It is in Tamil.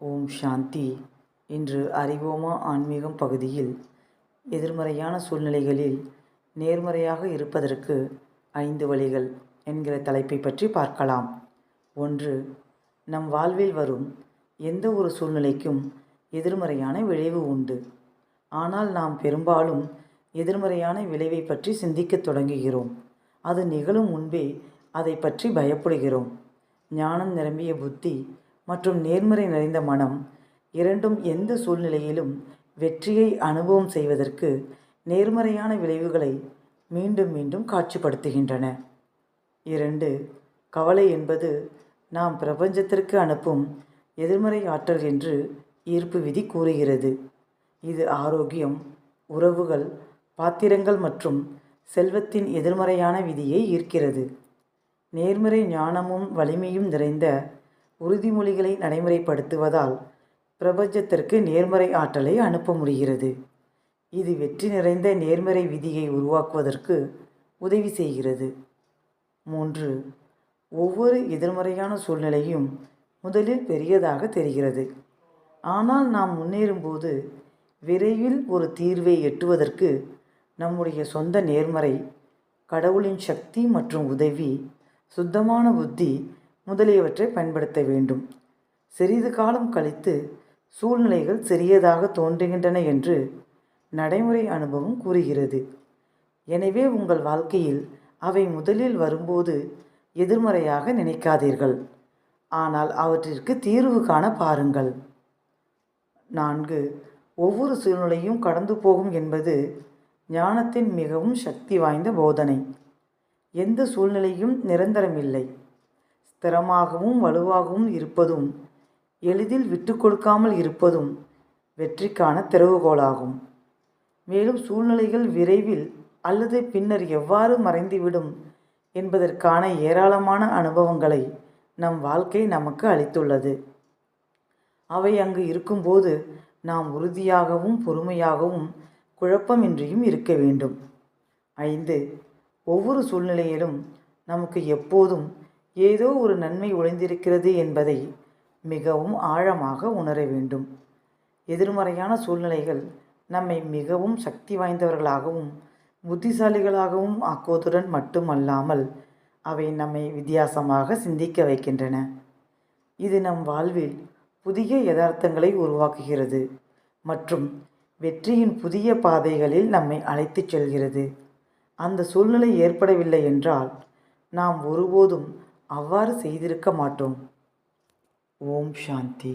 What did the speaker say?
ஓம் சாந்தி. இன்று அறிவோமா ஆன்மீகம் பகுதியில் எதிர்மறையான சூழ்நிலைகளில் நேர்மறையாக இருப்பதற்கு ஐந்து வழிகள் என்கிற தலைப்பை பற்றி பார்க்கலாம். ஒன்று நம் வாழ்வில் வரும் எந்த ஒரு சூழ்நிலைக்கும் எதிர்மறையான விளைவு உண்டு. ஆனால் நாம் பெரும்பாலும் எதிர்மறையான விளைவை பற்றி சிந்திக்கத் தொடங்குகிறோம். அது நிகழும் முன்பே அதை பற்றி பயப்படுகிறோம். ஞானம் நிரம்பிய புத்தி மற்றும் நேர்மறை நிறைந்த மனம் இரண்டும் எந்த சூழ்நிலையிலும் வெற்றியை அனுபவம் செய்வதற்கு நேர்மறையான விளைவுகளை மீண்டும் மீண்டும் காட்சிப்படுத்துகின்றன. இரண்டு கவலை என்பது நாம் பிரபஞ்சத்திற்கு அனுப்பும் எதிர்மறை ஆற்றல் என்று ஈர்ப்பு விதி கூறுகிறது. இது ஆரோக்கியம் உறவுகள் பாத்திரங்கள் மற்றும் செல்வத்தின் எதிர்மறையான விதியை ஈர்க்கிறது. நேர்மறை ஞானமும் வலிமையும் நிறைந்த உறுதிமொழிகளை நடைமுறைப்படுத்துவதால் பிரபஞ்சத்திற்கு நேர்மறை ஆற்றலை அனுப்ப முடிகிறது. இது வெற்றி நிறைந்த நேர்மறை விதியை உருவாக்குவதற்கு உதவி செய்கிறது. மூன்று ஒவ்வொரு எதிர்மறையான சூழ்நிலையும் முதலில் பெரியதாக தெரிகிறது. ஆனால் நாம் முன்னேறும்போது விரைவில் ஒரு தீர்வை எட்டுவதற்கு நம்முடைய சொந்த நேர்மறை கடவுளின் சக்தி மற்றும் உதவி சுத்தமான புத்தி முதலியவற்றை பயன்படுத்த வேண்டும். சிறிது காலம் கழித்து சூழ்நிலைகள் சிறியதாக தோன்றுகின்றன என்று நடைமுறை அனுபவம் கூறுகிறது. எனவே உங்கள் வாழ்க்கையில் அவை முதலில் வரும்போது எதிர்மறையாக நினைக்காதீர்கள். ஆனால் அவற்றிற்கு தீர்வு காண பாருங்கள். நான்கு ஒவ்வொரு சூழ்நிலையும் கடந்து போகும் என்பது ஞானத்தின் மிகவும் சக்தி வாய்ந்த போதனை. எந்த சூழ்நிலையும் நிரந்தரமில்லை. ஸ்திரமாகவும் வலுவாகவும் இருப்பதும் எளிதில் விட்டு கொடுக்காமல் இருப்பதும் வெற்றிக்கான திறவுகோலாகும். மேலும் சூழ்நிலைகள் விரைவில் அல்லது பின்னர் எவ்வாறு மறைந்துவிடும் என்பதற்கான ஏராளமான அனுபவங்களை நம் வாழ்க்கை நமக்கு அளித்துள்ளது. அவை அங்கு இருக்கும்போது நாம் உறுதியாகவும் பொறுமையாகவும் குழப்பமின்றியும் இருக்க வேண்டும். ஐந்து ஒவ்வொரு சூழ்நிலையிலும் நமக்கு எப்போதும் ஏதோ ஒரு நன்மை ஒளிந்திருக்கிறது என்பதை மிகவும் ஆழமாக உணர வேண்டும். எதிர்மறையான சூழ்நிலைகள் நம்மை மிகவும் சக்தி வாய்ந்தவர்களாகவும் புத்திசாலிகளாகவும் ஆக்குவதுடன் மட்டுமல்லாமல் அவை நம்மை வித்தியாசமாக சிந்திக்க வைக்கின்றன. இது நம் வாழ்வில் புதிய யதார்த்தங்களை உருவாக்குகிறது மற்றும் வெற்றியின் புதிய பாதைகளில் நம்மை அழைத்துச் செல்கிறது. அந்த சூழ்நிலை ஏற்படவில்லை என்றால் நாம் ஒருபோதும் அவ்வாறு செய்திருக்க மாட்டோம். ஓம் சாந்தி.